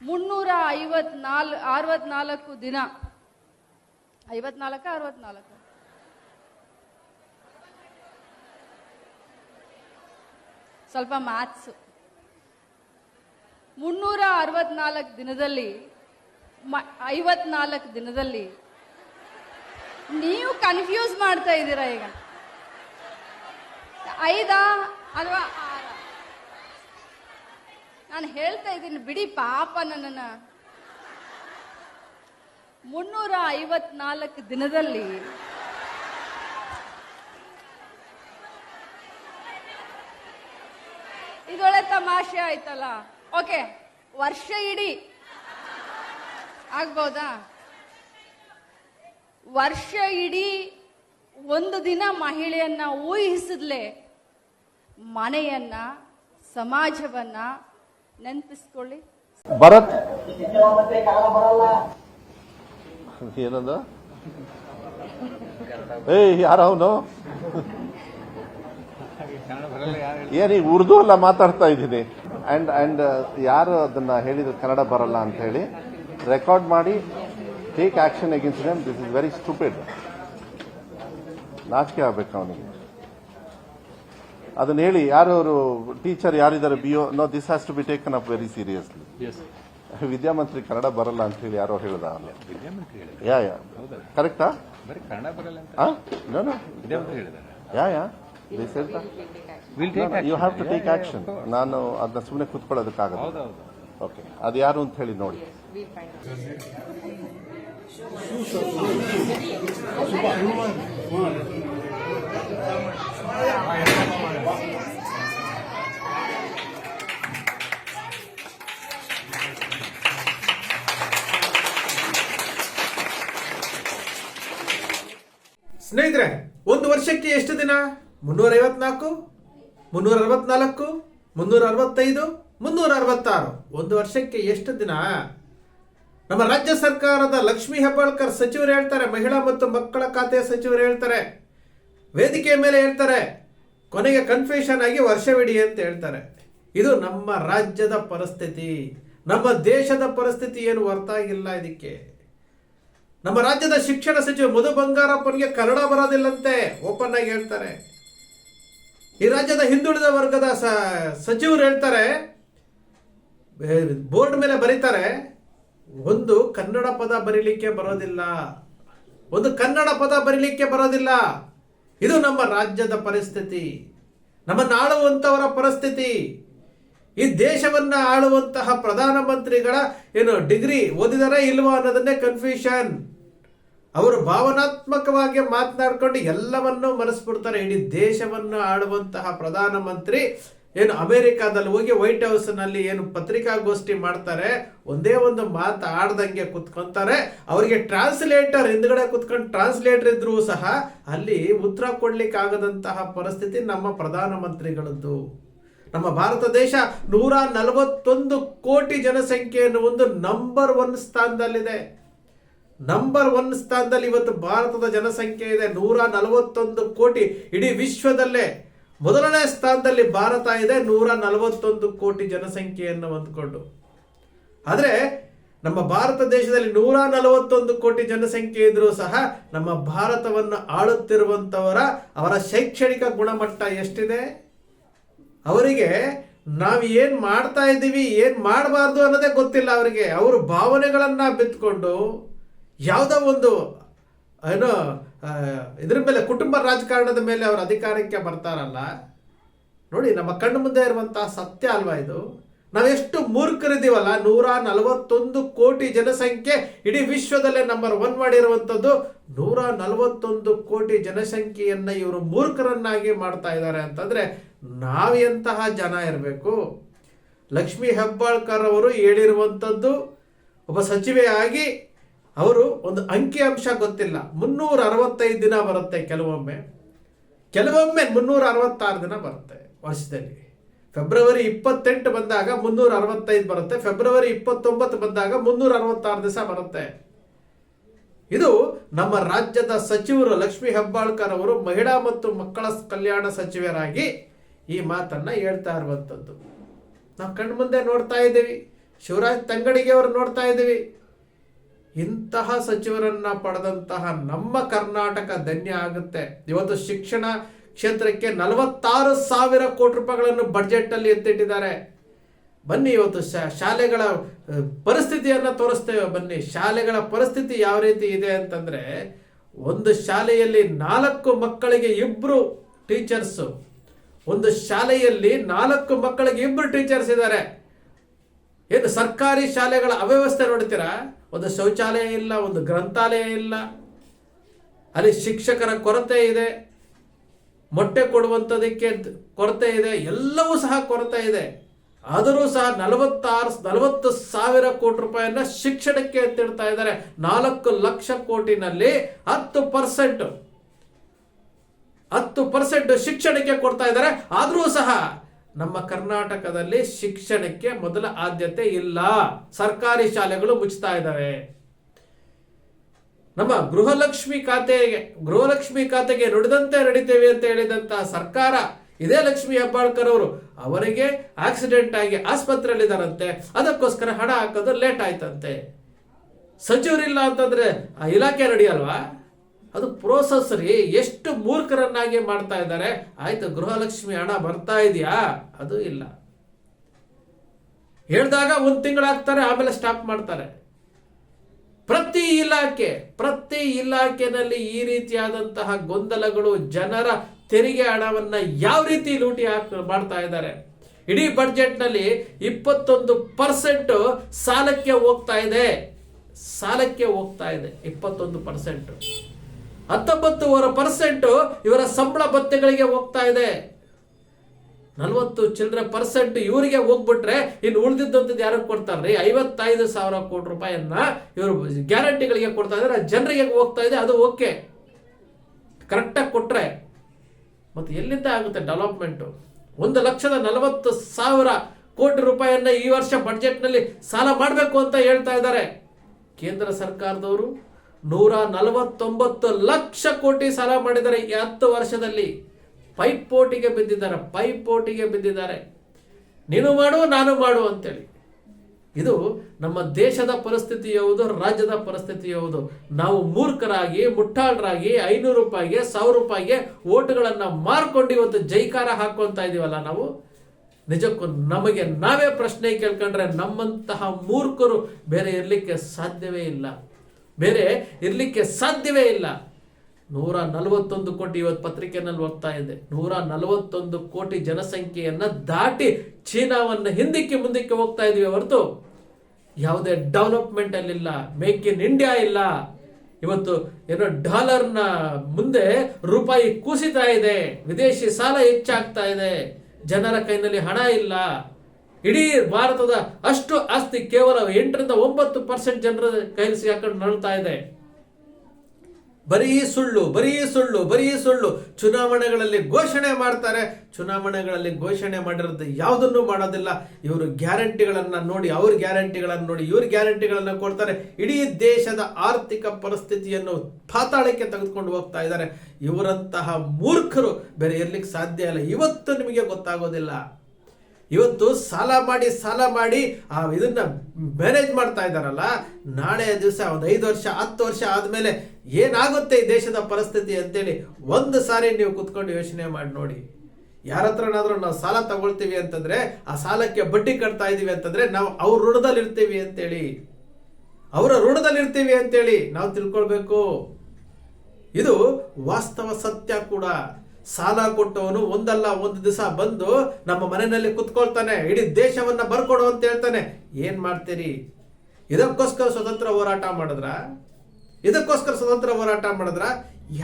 ಮುನ್ನೂರ ಐವತ್ನಾಲ್ ಅರವತ್ನಾಲ್ಕು ದಿನ. ಐವತ್ನಾಲ್ಕ, ಅರವತ್ನಾಲ್ಕು? ಸ್ವಲ್ಪ ಮ್ಯಾಥ್ಸ್ ಮುನ್ನೂರ ಅರವತ್ನಾಲ್ಕು ದಿನದಲ್ಲಿ ಐವತ್ನಾಲ್ಕು ದಿನದಲ್ಲಿ ನೀವು ಕನ್ಫ್ಯೂಸ್ ಮಾಡ್ತಾ ಇದ್ದೀರಾ ಈಗ? ಐದಾ ಅಥವಾ ನಾನು ಹೇಳ್ತಾ ಇದ್ದೀನಿ, ಬಿಡಿ ಪಾಪ ನನ್ನನ್ನ. ಮುನ್ನೂರ ಐವತ್ನಾಲ್ಕು ದಿನದಲ್ಲಿ ಇದೊಳ್ಳೆ ತಮಾಷೆ ಆಯ್ತಲ್ಲ. ಓಕೆ, ವರ್ಷ ಇಡೀ. ಆಗ್ಬೋದಾ? ವರ್ಷ ಇಡೀ ಒಂದು ದಿನ ಮಹಿಳೆಯನ್ನ ಊಹಿಸಿದ್ಲೆ ಮನೆಯನ್ನ, ಸಮಾಜವನ್ನ ನೆನಪಿಸ್ಕೊಳ್ಳಿ. ಭರತ್. ಏನಂದ? ಏಯ್ ಯಾರ ಅವನು? ಏನೀಗ ಉರ್ದು ಅಲ್ಲ ಮಾತಾಡ್ತಾ ಇದ್ದೀನಿ. ಅಂಡ್ ಅಂಡ್ ಯಾರು ಅದನ್ನ ಹೇಳಿದ್ರು ಕನ್ನಡ ಬರಲ್ಲ ಅಂತ ಹೇಳಿ ರೆಕಾರ್ಡ್ ಮಾಡಿ take action against them this is very stupid ನಾಚಿಕೆ ಆಗ್ಬೇಕು ಅವನಿಗೆ. ಅದನ್ನ ಹೇಳಿ ಯಾರು ಅವರು ಟೀಚರ್ ಯಾರಿದ್ದಾರೆ ಒ no this has to be taken up very seriously ವಿದ್ಯಾಮಂತ್ರಿ Kannada ಬರಲ್ಲ ಅಂತ ಹೇಳಿ ಯಾರೋ ಹೇಳ್ದ ಯಾ ಯಾ. ಕರೆಕ್ಟಾ ಬರೀ ಕನ್ನಡ ಬರಲ್ಲ ಅಂತ? ನೋ ನೋ ವಿದ್ಯಾಮಂತ್ರಿ ಹೇಳಿದಾರೆ. Yeah yeah. Will take you have to take action ನಾನು ಅದನ್ನ ಸುಮ್ಮನೆ ಕೂತ್ಕೊಳ್ಳೋದಕ್ಕಾಗಲ್ಲ. ಓಕೆ ಅದು ಯಾರು ಅಂತ ಹೇಳಿ ನೋಡಿ. ಸ್ನೇಹಿತರೆ, ಒಂದು ವರ್ಷಕ್ಕೆ ಎಷ್ಟು ದಿನ? ಮುನ್ನೂರ ಐವತ್ನಾಲ್ಕು ಮುನ್ನೂರ ಅರವತ್ನಾಲ್ಕು ಮುನ್ನೂರ ಅರವತ್ತೈದು ಮುನ್ನೂರ ಅರವತ್ತಾರು ಒಂದು ವರ್ಷಕ್ಕೆ ಎಷ್ಟು ದಿನ? ನಮ್ಮ ರಾಜ್ಯ ಸರ್ಕಾರದ ಲಕ್ಷ್ಮೀ ಹೆಬ್ಬಾಳ್ಕರ್ ಸಚಿವರು ಹೇಳ್ತಾರೆ, ಮಹಿಳಾ ಮತ್ತು ಮಕ್ಕಳ ಖಾತೆ ಸಚಿವರು ಹೇಳ್ತಾರೆ ವೇದಿಕೆ ಮೇಲೆ ಹೇಳ್ತಾರೆ, ಕೊನೆಗೆ ಕನ್ಫ್ಯೂಷನ್ ಆಗಿ ವರ್ಷವಿಡಿ ಅಂತ ಹೇಳ್ತಾರೆ. ಇದು ನಮ್ಮ ರಾಜ್ಯದ ಪರಿಸ್ಥಿತಿ, ನಮ್ಮ ದೇಶದ ಪರಿಸ್ಥಿತಿ ಏನು ಹೊರತಾಗಿಲ್ಲ ಇದಕ್ಕೆ. ನಮ್ಮ ರಾಜ್ಯದ ಶಿಕ್ಷಣ ಸಚಿವ ಮಧು ಬಂಗಾರಪ್ಪನಿಗೆ ಕನ್ನಡ ಬರೋದಿಲ್ಲಂತೆ, ಓಪನ್ ಆಗಿ ಹೇಳ್ತಾರೆ. ಈ ರಾಜ್ಯದ ಹಿಂದುಳಿದ ವರ್ಗದ ಸಚಿವರು ಹೇಳ್ತಾರೆ ಬೋರ್ಡ್ ಮೇಲೆ ಬರೀತಾರೆ, ಒಂದು ಕನ್ನಡ ಪದ ಬರೀಲಿಕ್ಕೆ ಬರೋದಿಲ್ಲ, ಒಂದು ಕನ್ನಡ ಪದ ಬರೀಲಿಕ್ಕೆ ಬರೋದಿಲ್ಲ. ಇದು ನಮ್ಮ ರಾಜ್ಯದ ಪರಿಸ್ಥಿತಿ, ನಮ್ಮ ನಾಡುವಂಥವರ ಪರಿಸ್ಥಿತಿ. ಈ ದೇಶವನ್ನ ಆಳುವಂತಹ ಪ್ರಧಾನಮಂತ್ರಿಗಳ ಏನು ಡಿಗ್ರಿ ಓದಿದಾರೆ ಇಲ್ವಾ ಅನ್ನೋದನ್ನೇ ಕನ್ಫ್ಯೂಷನ್ ಅವರು ಭಾವನಾತ್ಮಕವಾಗಿ ಮಾತನಾಡ್ಕೊಂಡು ಎಲ್ಲವನ್ನೂ ಮರೆಸ್ಬಿಡ್ತಾರೆ ಇಡೀ ದೇಶವನ್ನು ಆಳುವಂತಹ ಪ್ರಧಾನಮಂತ್ರಿ ಏನು ಅಮೆರಿಕಾದಲ್ಲಿ ಹೋಗಿ ವೈಟ್ ಹೌಸ್ನಲ್ಲಿ ಏನು ಪತ್ರಿಕಾಗೋಷ್ಠಿ ಮಾಡ್ತಾರೆ. ಒಂದೇ ಒಂದು ಮಾತು ಆಡ್ದಂಗೆ ಕುತ್ಕೊಂತಾರೆ. ಅವರಿಗೆ ಟ್ರಾನ್ಸ್ಲೇಟರ್ ಹಿಂದ್ಗಡೆ ಕುತ್ಕೊಂಡು ಟ್ರಾನ್ಸ್ಲೇಟರ್ ಇದ್ರೂ ಸಹ ಅಲ್ಲಿ ಉತ್ತರ ಕೊಡ್ಲಿಕ್ಕೆ ಆಗದಂತಹ ಪರಿಸ್ಥಿತಿ ನಮ್ಮ ಪ್ರಧಾನಮಂತ್ರಿಗಳದ್ದು ನಮ್ಮ ಭಾರತ ದೇಶ ನೂರ ನಲವತ್ತೊಂದು ಕೋಟಿ ಜನಸಂಖ್ಯೆಯನ್ನು ಒಂದು ನಂಬರ್ ಒನ್ ಸ್ಥಾನದಲ್ಲಿದೆ. ನಂಬರ್ ಒನ್ ಸ್ಥಾನದಲ್ಲಿ ಇವತ್ತು ಭಾರತದ ಜನಸಂಖ್ಯೆ ಇದೆ. ನೂರ ನಲವತ್ತೊಂದು ಕೋಟಿ ಇಡೀ ವಿಶ್ವದಲ್ಲೇ ಮೊದಲನೇ ಸ್ಥಾನದಲ್ಲಿ ಭಾರತ ಇದೆ. ನೂರ ನಲವತ್ತೊಂದು ಕೋಟಿ ಜನಸಂಖ್ಯೆಯನ್ನು ಹೊಂದ್ಕೊಂಡು. ಆದರೆ ನಮ್ಮ ಭಾರತ ದೇಶದಲ್ಲಿ ನೂರ ನಲವತ್ತೊಂದು ಕೋಟಿ ಜನಸಂಖ್ಯೆ ಇದ್ರೂ ಸಹ ನಮ್ಮ ಭಾರತವನ್ನು ಆಳುತ್ತಿರುವಂತವರ ಅವರ ಶೈಕ್ಷಣಿಕ ಗುಣಮಟ್ಟ ಎಷ್ಟಿದೆ? ಅವರಿಗೆ ನಾವು ಏನ್ ಮಾಡ್ತಾ ಇದ್ದೀವಿ, ಏನ್ ಮಾಡಬಾರ್ದು ಅನ್ನೋದೇ ಗೊತ್ತಿಲ್ಲ ಅವರಿಗೆ. ಅವ್ರ ಭಾವನೆಗಳನ್ನ ಬಿತ್ಕೊಂಡು ಯಾವುದೋ ಒಂದು, ಏನೋ ಇದ್ರ ಮೇಲೆ ಕುಟುಂಬ ರಾಜಕಾರಣದ ಮೇಲೆ ಅವರು ಅಧಿಕಾರಕ್ಕೆ ಬರ್ತಾರಲ್ಲ. ನೋಡಿ, ನಮ್ಮ ಕಣ್ಣು ಮುಂದೆ ಇರುವಂತಹ ಸತ್ಯ ಅಲ್ವಾ ಇದು? ನಾವೆಷ್ಟು ಮೂರ್ಖರಿದ್ದೀವಲ್ಲ, ನೂರ ನಲವತ್ತೊಂದು ಕೋಟಿ ಜನಸಂಖ್ಯೆ ಇಡೀ ವಿಶ್ವದಲ್ಲೇ ನಂಬರ್ ಒನ್ ಮಾಡಿರುವಂಥದ್ದು. ನೂರ ನಲವತ್ತೊಂದು ಕೋಟಿ ಜನಸಂಖ್ಯೆಯನ್ನ ಇವರು ಮೂರ್ಖರನ್ನಾಗಿ ಮಾಡ್ತಾ ಇದ್ದಾರೆ ಅಂತಂದ್ರೆ ನಾವೆಂತಹ ಜನ ಇರಬೇಕು? ಲಕ್ಷ್ಮೀ ಹೆಬ್ಬಾಳ್ಕರ್ ಅವರು ಹೇಳಿರುವಂಥದ್ದು ಒಬ್ಬ ಸಚಿವೆಯಾಗಿ ಅವರು ಒಂದು ಅಂಕಿ ಅಂಶ ಗೊತ್ತಿಲ್ಲ. ಮುನ್ನೂರ ಅರವತ್ತೈದು ದಿನ ಬರುತ್ತೆ ಕೆಲವೊಮ್ಮೆ. ಕೆಲವೊಮ್ಮೆ ಮುನ್ನೂರ ಅರವತ್ತಾರು ದಿನ ಬರುತ್ತೆ ವರ್ಷದಲ್ಲಿ. ಫೆಬ್ರವರಿ ಇಪ್ಪತ್ತೆಂಟು ಬಂದಾಗ ಮುನ್ನೂರ ಅರವತ್ತೈದು ಬರುತ್ತೆ. ಫೆಬ್ರವರಿ ಇಪ್ಪತ್ತೊಂಬತ್ತು ಬಂದಾಗ ಮುನ್ನೂರ ಅರವತ್ತಾರು ದಿವಸ ಬರುತ್ತೆ. ಇದು ನಮ್ಮ ರಾಜ್ಯದ ಸಚಿವರು ಲಕ್ಷ್ಮೀ ಹೆಬ್ಬಾಳ್ಕರ್ ಅವರು ಮಹಿಳಾ ಮತ್ತು ಮಕ್ಕಳ ಕಲ್ಯಾಣ ಸಚಿವರಾಗಿ ಈ ಮಾತನ್ನ ಹೇಳ್ತಾ ಇರುವಂಥದ್ದು ನಾವು ಕಣ್ಮುಂದೆ ನೋಡ್ತಾ ಇದ್ದೀವಿ. ಶಿವರಾಜ್ ತಂಗಡಿಗೆ ಅವರು ನೋಡ್ತಾ ಇದ್ದೀವಿ. ಇಂತಹ ಸಚಿವರನ್ನ ಪಡೆದಂತಹ ನಮ್ಮ ಕರ್ನಾಟಕ ಧನ್ಯ ಆಗುತ್ತೆ. ಇವತ್ತು ಶಿಕ್ಷಣ ಕ್ಷೇತ್ರಕ್ಕೆ ನಲವತ್ತಾರು ಸಾವಿರ ಕೋಟಿ ರೂಪಾಯಿಗಳನ್ನು ಅಲ್ಲಿ ಎತ್ತಿಟ್ಟಿದ್ದಾರೆ. ಬನ್ನಿ ಇವತ್ತು ಶಾಲೆಗಳ ಪರಿಸ್ಥಿತಿಯನ್ನ ತೋರಿಸ್ತೇವೆ. ಬನ್ನಿ ಶಾಲೆಗಳ ಪರಿಸ್ಥಿತಿ ಯಾವ ರೀತಿ ಇದೆ ಅಂತಂದ್ರೆ, ಒಂದು ಶಾಲೆಯಲ್ಲಿ ನಾಲ್ಕು ಮಕ್ಕಳಿಗೆ ಇಬ್ಬರು ಟೀಚರ್ಸ್ ಒಂದು ಶಾಲೆಯಲ್ಲಿ ನಾಲ್ಕು ಮಕ್ಕಳಿಗೆ ಇಬ್ಬರು ಟೀಚರ್ಸ್ ಇದ್ದಾರೆ. ಏನು ಸರ್ಕಾರಿ ಶಾಲೆಗಳ ಅವ್ಯವಸ್ಥೆ ನೋಡ್ತೀರಾ? ಒಂದು ಶೌಚಾಲಯ ಇಲ್ಲ, ಒಂದು ಗ್ರಂಥಾಲಯ ಇಲ್ಲ. ಅಲ್ಲಿ ಶಿಕ್ಷಕರ ಕೊರತೆ ಇದೆ. ಮೊಟ್ಟೆ ಕೊಡುವಂಥದಕ್ಕೆ ಕೊರತೆ ಇದೆ. ಎಲ್ಲವೂ ಸಹ ಕೊರತೆ ಇದೆ. ಆದರೂ ಸಹ ನಲವತ್ತಾರು, ನಲವತ್ತು ಸಾವಿರ ಕೋಟಿ ರೂಪಾಯಿಯನ್ನ ಶಿಕ್ಷಣಕ್ಕೆ ಎತ್ತಿಡ್ತಾ ಇದ್ದಾರೆ. ನಾಲ್ಕು ಲಕ್ಷ ಕೋಟಿನಲ್ಲಿ ಹತ್ತು ಪರ್ಸೆಂಟ್ ಹತ್ತು ಪರ್ಸೆಂಟ್ ಶಿಕ್ಷಣಕ್ಕೆ ಕೊಡ್ತಾ ಇದ್ದಾರೆ. ಆದರೂ ಸಹ ನಮ್ಮ ಕರ್ನಾಟಕದಲ್ಲಿ ಶಿಕ್ಷಣಕ್ಕೆ ಮೊದಲ ಆದ್ಯತೆ ಇಲ್ಲ. ಸರ್ಕಾರಿ ಶಾಲೆಗಳು ಮುಚ್ಚುತ್ತಾ ಇದ್ದಾವೆ. ನಮ್ಮ ಗೃಹಲಕ್ಷ್ಮಿ ಖಾತೆಗೆ ಗೃಹಲಕ್ಷ್ಮಿ ಖಾತೆಗೆ ನುಡಿದಂತೆ ನಡೀತೇವೆ ಅಂತ ಹೇಳಿದಂತಹ ಸರ್ಕಾರ, ಇದೇ ಲಕ್ಷ್ಮಿ ಹೆಬ್ಬಾಳ್ಕರ್ ಅವರು ಅವರಿಗೆ ಆಕ್ಸಿಡೆಂಟ್ ಆಗಿ ಆಸ್ಪತ್ರೆಯಲ್ಲಿದ್ದಾರಂತೆ. ಅದಕ್ಕೋಸ್ಕರ ಹಣ ಹಾಕೋದು ಲೇಟ್ ಆಯ್ತಂತೆ. ಸಚಿವರಿಲ್ಲ ಅಂತಂದ್ರೆ ಆ ಇಲಾಖೆ ನಡೆಯಲ್ವಾ? ಅದು ಪ್ರೋಸೆಸ್ ರೀ. ಎಷ್ಟು ಮೂರ್ಖರನ್ನಾಗಿ ಮಾಡ್ತಾ ಇದ್ದಾರೆ? ಆಯ್ತು, ಗೃಹಲಕ್ಷ್ಮಿ ಹಣ ಬರ್ತಾ ಇದೆಯಾ? ಅದು ಇಲ್ಲ. ಹೇಳಿದಾಗ ಒಂದು ತಿಂಗಳಾಗ್ತಾರೆ ಆಮೇಲೆ ಸ್ಟಾಪ್ ಮಾಡ್ತಾರೆ. ಪ್ರತಿ ಇಲಾಖೆ, ಪ್ರತಿ ಇಲಾಖೆನಲ್ಲಿ ಈ ರೀತಿಯಾದಂತಹ ಗೊಂದಲಗಳು ಜನರ ತೆರಿಗೆ ಹಣವನ್ನ ಯಾವ ರೀತಿ ಲೂಟಿ ಹಾಕ್, ಮಾಡ್ತಾ ಇದ್ದಾರೆ. ಇಡೀ ಬಡ್ಜೆಟ್ನಲ್ಲಿ ಇಪ್ಪತ್ತೊಂದು ಪರ್ಸೆಂಟ್ ಸಾಲಕ್ಕೆ ಹೋಗ್ತಾ ಇದೆ. ಸಾಲಕ್ಕೆ ಹೋಗ್ತಾ ಇದೆ, ಇಪ್ಪತ್ತೊಂದು ಪರ್ಸೆಂಟ್ ಹತ್ತೊಂಬತ್ತುವರೆ ಪರ್ಸೆಂಟ್ ಇವರ ಸಂಬಳ ಭತ್ಯೆಗಳಿಗೆ ಹೋಗ್ತಾ ಇದೆ. ನಲವತ್ತು ಚಿಲ್ಲರೆ ಪರ್ಸೆಂಟ್ ಇವರಿಗೆ ಹೋಗ್ಬಿಟ್ರೆ ಇನ್ನು ಉಳಿದಿದ್ದಂಥದ್ದು ಯಾರಿಗೆ ಕೊಡ್ತಾರ್ರಿ? ಐವತ್ತೈದು ಸಾವಿರ ಕೋಟಿ ರೂಪಾಯಿಯನ್ನ ಇವರು ಗ್ಯಾರಂಟಿಗಳಿಗೆ ಕೊಡ್ತಾ ಇದ್ದಾರೆ. ಜನರಿಗೆ ಹೋಗ್ತಾ ಇದೆ, ಅದು ಓಕೆ. ಕರೆಕ್ಟಾಗಿ ಕೊಟ್ರೆ. ಮತ್ತೆ ಎಲ್ಲಿಂದ ಆಗುತ್ತೆ ಡೆವಲಪ್ಮೆಂಟ್ ಒಂದು ಲಕ್ಷದ ನಲವತ್ತು ಸಾವಿರ ಕೋಟಿ ರೂಪಾಯಿಯನ್ನ ಈ ವರ್ಷ ಬಡ್ಜೆಟ್ನಲ್ಲಿ ಸಾಲ ಮಾಡಬೇಕು ಅಂತ ಹೇಳ್ತಾ ಇದ್ದಾರೆ. ಕೇಂದ್ರ ಸರ್ಕಾರದವರು ನೂರ ನಲವತ್ತೊಂಬತ್ತು ಲಕ್ಷ ಕೋಟಿ ಸಾಲ ಮಾಡಿದ್ದಾರೆ ಈ ಹತ್ತು ವರ್ಷದಲ್ಲಿ ಪೈಪೋಟಿಗೆ ಬಿದ್ದಿದ್ದಾರೆ ಪೈಪೋಟಿಗೆ ಬಿದ್ದಿದ್ದಾರೆ. ನೀನು ಮಾಡು, ನಾನು ಮಾಡು ಅಂತೇಳಿ. ಇದು ನಮ್ಮ ದೇಶದ ಪರಿಸ್ಥಿತಿ ಯಾವುದು, ರಾಜ್ಯದ ಪರಿಸ್ಥಿತಿ ಯಾವುದು? ನಾವು ಮೂರ್ಖರಾಗಿ, ಮುಟ್ಟಾಳರಾಗಿ, ಐನೂರು ರೂಪಾಯಿಗೆ, ಸಾವಿರ ರೂಪಾಯಿಗೆ ಓಟುಗಳನ್ನ ಮಾರ್ಕೊಂಡು ಇವತ್ತು ಜೈಕಾರ ಹಾಕೊತಾ ಇದೀವಲ್ಲ ನಾವು? ನಿಜಕ್ಕೂ ನಮಗೆ ನಾವೇ ಪ್ರಶ್ನೆ ಕೇಳ್ಕೊಂಡ್ರೆ ನಮ್ಮಂತಹ ಮೂರ್ಖರು ಬೇರೆ ಇರಲಿಕ್ಕೆ ಸಾಧ್ಯವೇ ಇಲ್ಲ. ಬೇರೆ ಇರಲಿಕ್ಕೆ ಸಾಧ್ಯವೇ ಇಲ್ಲ. ನೂರ ನಲವತ್ತೊಂದು ಕೋಟಿ ಇವತ್ತು ಪತ್ರಿಕೆನಲ್ಲಿ ಹೋಗ್ತಾ ಇದೆ. ನೂರ ನಲವತ್ತೊಂದು ಕೋಟಿ ಜನಸಂಖ್ಯೆಯನ್ನು ದಾಟಿ ಚೀನಾವನ್ನು ಹಿಂದಕ್ಕೆ ಮುಂದಕ್ಕೆ ಹೋಗ್ತಾ ಇದೀವಿ ಹೊರತು. ಯಾವುದೇ ಡೆವಲಪ್ಮೆಂಟ್ ಅಲ್ಲಿಲ್ಲ ಮೇಕ್ ಇನ್ ಇಂಡಿಯಾ ಇಲ್ಲ. ಇವತ್ತು ಏನೋ ಡಾಲರ್ನ ಮುಂದೆ ರೂಪಾಯಿ ಕುಸಿತಾ ಇದೆ. ವಿದೇಶಿ ಸಾಲ ಹೆಚ್ಚಾಗ್ತಾ ಇದೆ. ಜನರ ಕೈನಲ್ಲಿ ಹಣ ಇಲ್ಲ. ಇಡೀ ಭಾರತದ ಅಷ್ಟು ಆಸ್ತಿ ಕೇವಲ ಎಂಟರಿಂದ ಒಂಬತ್ತು ಪರ್ಸೆಂಟ್ ಜನರ ಕೈಲಿ ಹಾಕೊಂಡು ನರಳ್ತಾ ಇದೆ. ಬರೀ ಸುಳ್ಳು ಬರೀ ಸುಳ್ಳು ಬರೀ ಸುಳ್ಳು. ಚುನಾವಣೆಗಳಲ್ಲಿ ಘೋಷಣೆ ಮಾಡ್ತಾರೆ. ಚುನಾವಣೆಗಳಲ್ಲಿ ಘೋಷಣೆ ಮಾಡಿರೋದು ಯಾವುದನ್ನು ಮಾಡೋದಿಲ್ಲ. ಇವರು ಗ್ಯಾರಂಟಿಗಳನ್ನು ನೋಡಿ, ಅವ್ರ ಗ್ಯಾರಂಟಿಗಳನ್ನು ನೋಡಿ, ಇವ್ರ ಗ್ಯಾರಂಟಿಗಳನ್ನು ಕೊಡ್ತಾರೆ. ಇಡೀ ದೇಶದ ಆರ್ಥಿಕ ಪರಿಸ್ಥಿತಿಯನ್ನು ಪಾತಾಳಕ್ಕೆ ತೆಗೆದುಕೊಂಡು ಹೋಗ್ತಾ ಇದ್ದಾರೆ. ಇವರಂತಹ ಮೂರ್ಖರು ಬೇರೆ ಇರ್ಲಿಕ್ಕೆ ಸಾಧ್ಯ ಇಲ್ಲ. ಇವತ್ತು ನಿಮಗೆ ಗೊತ್ತಾಗೋದಿಲ್ಲ. ಇವತ್ತು ಸಾಲ ಮಾಡಿ ಸಾಲ ಮಾಡಿ, ಆ, ಇದನ್ನ ಮ್ಯಾನೇಜ್ ಮಾಡ್ತಾ ಇದ್ದಾರಲ್ಲ, ನಾಳೆ ದಿವಸ ಒಂದು ಐದು ವರ್ಷ, ಹತ್ತು ವರ್ಷ ಆದಮೇಲೆ ಏನಾಗುತ್ತೆ ಈ ದೇಶದ ಪರಿಸ್ಥಿತಿ ಅಂತೇಳಿ ಒಂದು ಸಾರಿ ನೀವು ಕುತ್ಕೊಂಡು ಯೋಚನೆ ಮಾಡಿ ನೋಡಿ. ಯಾರ ಹತ್ರನಾದ್ರೂ ನಾವು ಸಾಲ ತಗೊಳ್ತೀವಿ ಅಂತಂದ್ರೆ, ಆ ಸಾಲಕ್ಕೆ ಬಡ್ಡಿ ಕಟ್ತಾ ಇದೀವಿ ಅಂತಂದ್ರೆ ನಾವು ಅವ್ರ ಋಣದಲ್ಲಿ ಇರ್ತೀವಿ ಅಂತೇಳಿ. ಅವರ ಋಣದಲ್ಲಿ ಇರ್ತೀವಿ ಅಂತೇಳಿ ನಾವು ತಿಳ್ಕೊಳ್ಬೇಕು. ಇದು ವಾಸ್ತವ ಸತ್ಯ ಕೂಡ. ಸಾಲ ಕೊಟ್ಟವನು ಒಂದಲ್ಲ, ಒಂದು ದಿವಸ ಬಂದು ನಮ್ಮ ಮನೆಯಲ್ಲಿ ಕುತ್ಕೊಳ್ತಾನೆ, ಇಡೀ ದೇಶವನ್ನ ಬರ್ಕೊಡು ಅಂತ ಹೇಳ್ತಾನೆ. ಏನ್ ಮಾಡ್ತೀರಿ? ಇದಕ್ಕೋಸ್ಕರ ಸ್ವತಂತ್ರ ಹೋರಾಟ ಮಾಡಿದ್ರ? ಇದಕ್ಕೋಸ್ಕರ ಸ್ವತಂತ್ರ ಹೋರಾಟ ಮಾಡಿದ್ರ?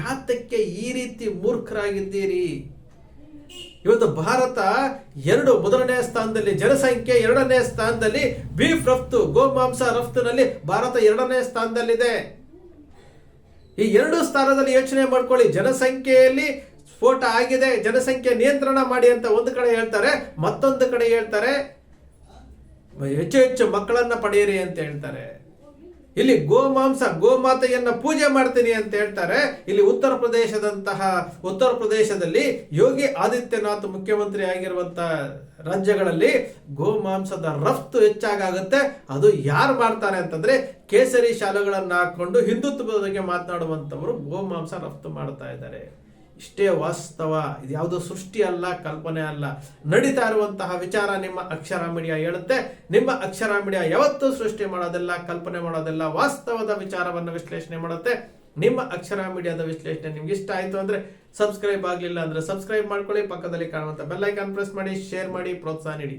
ಯಾತಕ್ಕೆ ಈ ರೀತಿ ಮೂರ್ಖರಾಗಿದ್ದೀರಿ? ಇವತ್ತು ಭಾರತ ಎರಡು ಮೊದಲನೇ ಸ್ಥಾನದಲ್ಲಿ, ಜನಸಂಖ್ಯೆ ಎರಡನೇ ಸ್ಥಾನದಲ್ಲಿ ಬೀಫ್ ರಫ್ತು, ಗೋಮಾಂಸ ರಫ್ತಿನಲ್ಲಿ ಭಾರತ ಎರಡನೇ ಸ್ಥಾನದಲ್ಲಿದೆ. ಈ ಎರಡು ಸ್ಥಾನದಲ್ಲಿ ಯೋಚನೆ ಮಾಡ್ಕೊಳ್ಳಿ, ಜನಸಂಖ್ಯೆಯಲ್ಲಿ ಸ್ಫೋಟ ಆಗಿದೆ, ಜನಸಂಖ್ಯೆ ನಿಯಂತ್ರಣ ಮಾಡಿ ಅಂತ ಒಂದು ಕಡೆ ಹೇಳ್ತಾರೆ, ಮತ್ತೊಂದು ಕಡೆ ಹೇಳ್ತಾರೆ, ಹೆಚ್ಚು ಹೆಚ್ಚು ಮಕ್ಕಳನ್ನ ಪಡೆಯಿರಿ ಅಂತ ಹೇಳ್ತಾರೆ. ಇಲ್ಲಿ ಗೋಮಾಂಸ ಗೋಮಾತೆಯನ್ನ ಪೂಜೆ ಮಾಡ್ತೀನಿ ಅಂತ ಹೇಳ್ತಾರೆ. ಇಲ್ಲಿ ಉತ್ತರ ಪ್ರದೇಶದಂತಹ, ಉತ್ತರ ಪ್ರದೇಶದಲ್ಲಿ ಯೋಗಿ ಆದಿತ್ಯನಾಥ್ ಮುಖ್ಯಮಂತ್ರಿ ಆಗಿರುವಂತಹ ರಾಜ್ಯಗಳಲ್ಲಿ ಗೋಮಾಂಸದ ರಫ್ತು ಹೆಚ್ಚಾಗುತ್ತೆ ಅದು ಯಾರು ಮಾಡ್ತಾರೆ ಅಂತಂದ್ರೆ ಕೇಸರಿ ಶಾಲೆಗಳನ್ನು ಹಾಕೊಂಡು ಹಿಂದುತ್ವದ ಬಗ್ಗೆ ಮಾತನಾಡುವಂತವರು ಗೋಮಾಂಸ ರಫ್ತು ಮಾಡ್ತಾ ಇದ್ದಾರೆ. ಇಷ್ಟೇ ವಾಸ್ತವ, ಇದು ಯಾವುದೋ ಸೃಷ್ಟಿ ಅಲ್ಲ, ಕಲ್ಪನೆ ಅಲ್ಲ. ನಡೀತಾ ಇರುವಂತಹ ವಿಚಾರ ನಿಮ್ಮ ಅಕ್ಷರ ಮೀಡಿಯಾ ಹೇಳುತ್ತೆ. ನಿಮ್ಮ ಅಕ್ಷರ ಮೀಡಿಯಾ ಯಾವತ್ತೂ ಸೃಷ್ಟಿ ಮಾಡೋದಿಲ್ಲ, ಕಲ್ಪನೆ ಮಾಡೋದಿಲ್ಲ, ವಾಸ್ತವದ ವಿಚಾರವನ್ನು ವಿಶ್ಲೇಷಣೆ ಮಾಡುತ್ತೆ. ನಿಮ್ಮ ಅಕ್ಷರ ಮೀಡಿಯಾದ ವಿಶ್ಲೇಷಣೆ ನಿಮ್ಗೆ ಇಷ್ಟ ಆಯಿತು ಅಂದ್ರೆ ಸಬ್ಸ್ಕ್ರೈಬ್ ಆಗಲಿಲ್ಲ ಅಂದ್ರೆ ಸಬ್ಸ್ಕ್ರೈಬ್ ಮಾಡ್ಕೊಳ್ಳಿ. ಪಕ್ಕದಲ್ಲಿ ಕಾಣುವಂತ ಬೆಲ್ ಐಕಾನ್ ಪ್ರೆಸ್ ಮಾಡಿ, ಶೇರ್ ಮಾಡಿ, ಪ್ರೋತ್ಸಾಹ ನೀಡಿ.